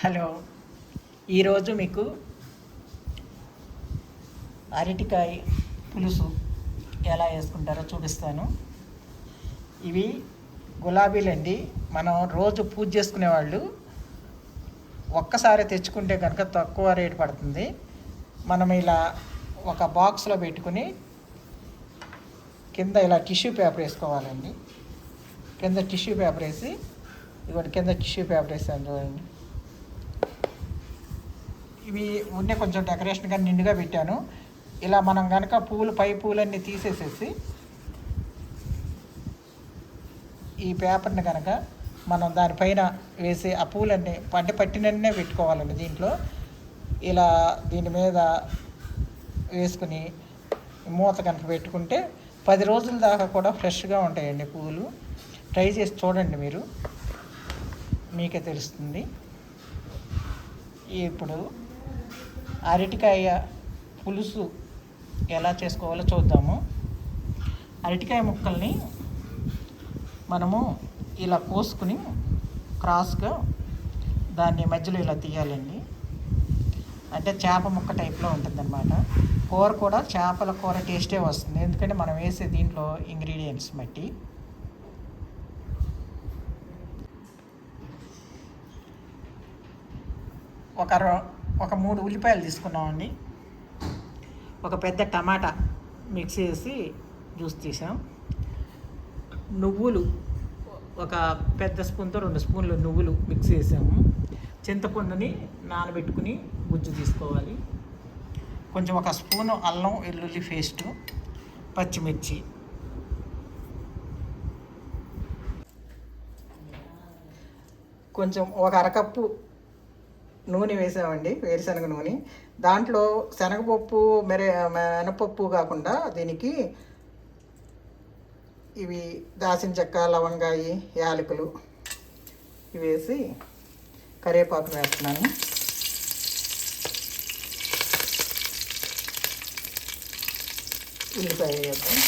Hello. ఈరోజు మీకు అరటికాయ పులుసు ఎలా వేసుకుంటారో చూపిస్తాను. ఇవి గులాబీలండి. మనం రోజు పూజ చేసుకునే వాళ్ళు ఒక్కసారి తెచ్చుకుంటే కనుక తక్కువ రేటు పడుతుంది. మనం ఇలా ఒక బాక్స్లో పెట్టుకుని కింద ఇలా టిష్యూ పేపర్ వేసుకోవాలండి. కింద టిష్యూ పేపర్ వేసి ఇవాటి కింద టిష్యూ పేపర్ వేసాను చూడండి. ఇవి ఉండే కొంచెం డెకరేషన్గా నిండుగా పెట్టాను. ఇలా మనం కనుక పూలు పై పూలన్నీ తీసేసేసి ఈ పేపర్ని కనుక మనం దానిపైన వేసి ఆ పూలన్నీ పంట పట్టినన్నే పెట్టుకోవాలండి దీంట్లో. ఇలా దీని మీద వేసుకుని మూత కనుక పెట్టుకుంటే పది రోజుల దాకా కూడా ఫ్రెష్గా ఉంటాయండి పూలు. ట్రై చేసి చూడండి మీరు. మీకే తెలుస్తుంది. ఇప్పుడు అరటికాయ పులుసు ఎలా చేసుకోవాలో చూద్దాము. అరటికాయ ముక్కల్ని మనము ఇలా కోసుకుని క్రాస్గా దాన్ని మధ్యలో ఇలా తీయాలండి. అంటే చేప ముక్క టైప్లో ఉంటుందన్నమాట. కూర కూడా చేపల కూర టేస్టే వస్తుంది. ఎందుకంటే మనం వేసే దీంట్లో ఇంగ్రీడియంట్స్ బట్టి. ఒక ఒక మూడు ఉల్లిపాయలు తీసుకున్నామండి. ఒక పెద్ద టమాటా మిక్స్ చేసి జ్యూస్ తీసాం. నువ్వులు ఒక పెద్ద స్పూన్తో రెండు స్పూన్లు నువ్వులు మిక్స్ చేసాము. చింతపండుని నానబెట్టుకుని గుజ్జు తీసుకోవాలి. కొంచెం ఒక స్పూను అల్లం వెల్లుల్లి పేస్ట్ పచ్చిమిర్చి. కొంచెం ఒక అరకప్పు నూనె వేసామండి వేరుశనగ నూనె. దాంట్లో శనగపప్పు మెరే మినపప్పు కాకుండా దీనికి ఇవి దాసిన చెక్క లవంగాయి యాలకులు ఇవి వేసి కరివేపాకు వేస్తున్నాను. ఉల్లిపాయ వేద్దాం.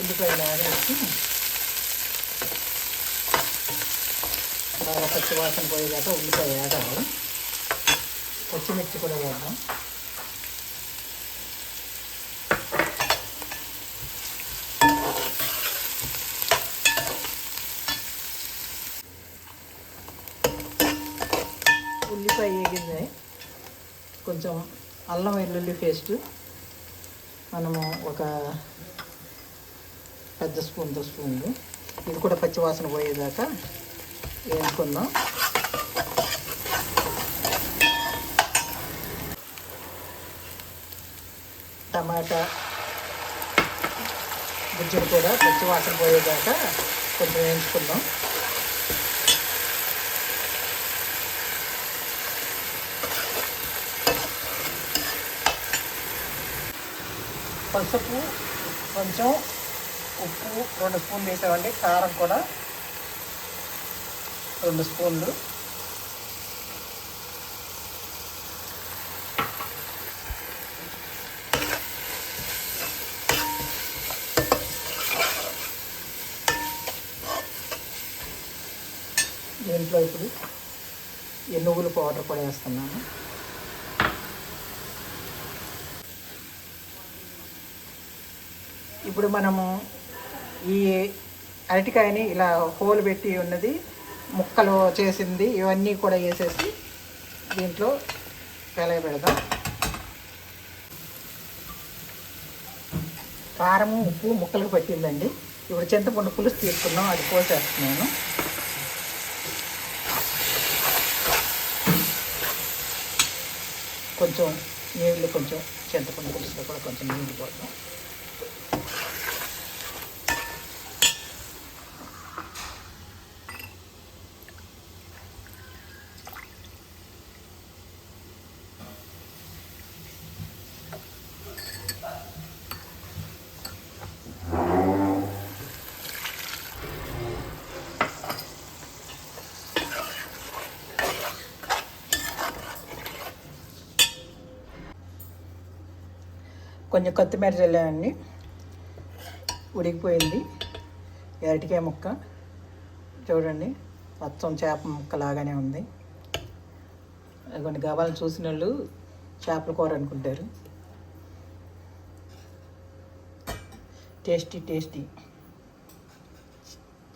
ఉల్లిపాయ వేసి బాగా పచ్చి వాసన పోయేదాకా ఉల్లిపాయ వేగాలి పచ్చిమిర్చి కూడా వేద్దాం. ఉల్లిపాయ వేగింది. కొంచెం అల్లం వెల్లుల్లి పేస్ట్. మనము ఒక పెద్ద స్పూన్తో స్పూన్లు. ఇది కూడా పచ్చివాసన పోయేదాకా వేసుకుందాం. టమాటా గుజ్జులు కూడా పచ్చివాసన పోయేదాకా కొంచెం వేయించుకుందాం. పసుపు కొంచెం ఉప్పు రెండు స్పూన్లు వేసామండి. కారం కూడా రెండు స్పూన్లు. దీంట్లో ఇప్పుడు ఈ పౌడర్ కూడా వేస్తున్నాను ఇప్పుడు మనము ఈ అరటికాయని ఇలా హోల్ పెట్టి ఉన్నది ముక్కలు చేసింది ఇవన్నీ కూడా వేసేసి దీంట్లో వెలగ పెడదాం కారము ఉప్పు ముక్కలకు పట్టిందండి. ఇప్పుడు చింతపండు పులుసు తీసుకున్నాం అది పోసేస్తున్నాను కొంచెం నీళ్ళు కొంచెం చింతపండు పులుసులో కూడా కొంచెం నీళ్ళు పోతాం కొంచెం కొత్తిమీర చల్లానండి ఉడికిపోయింది. అరటికాయ ముక్క. చూడండి మొత్తం చేప ముక్క లాగానే ఉంది. కొన్ని గబాలను చూసిన వాళ్ళు చేపల కూర అనుకుంటారు. Tasty tasty.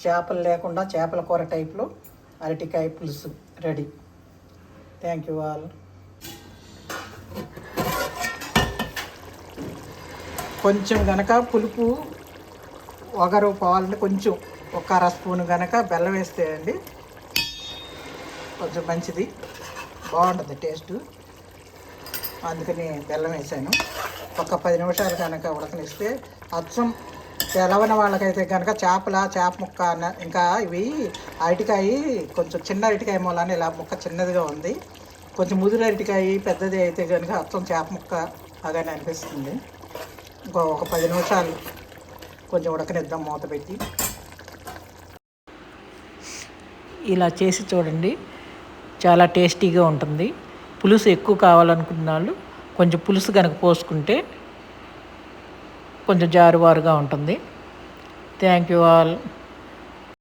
చేపలు లేకుండా చేపల కూర టైప్లో అరటికాయ పులుసు రెడీ. Thank you all. కొంచెం గనక పులుపు ఒగరు పోవాలంటే కొంచెం ఒక అర స్పూన్ గనక బెల్లం వేస్తే అండి కొంచెం మంచిది. బాగుంటుంది టేస్ట్. అందుకని బెల్లం వేసాను. ఒక పది నిమిషాలు కనుక ఉడకనిస్తే అచ్చం తెలవన వాళ్ళకైతే కనుక చేపల చేప ముక్క అన్న ఇంకా ఇవి అరటికాయ కొంచెం చిన్న అరటికాయ మూలాన ఇలా ముక్క చిన్నదిగా ఉంది. కొంచెం ముదురు అరటికాయ పెద్దది అయితే కనుక అచ్చం చేప ముక్క అలానే అనిపిస్తుంది. ఇంకో ఒక పది నిమిషాలు కొంచెం ఉడకనిద్దాం మూత పెట్టి. ఇలా చేసి చూడండి. చాలా టేస్టీగా ఉంటుంది. పులుసు ఎక్కువ కావాలనుకున్న వాళ్ళు కొంచెం పులుసు కనుక పోసుకుంటే కొంచెం జారువారుగా ఉంటుంది. Thank you all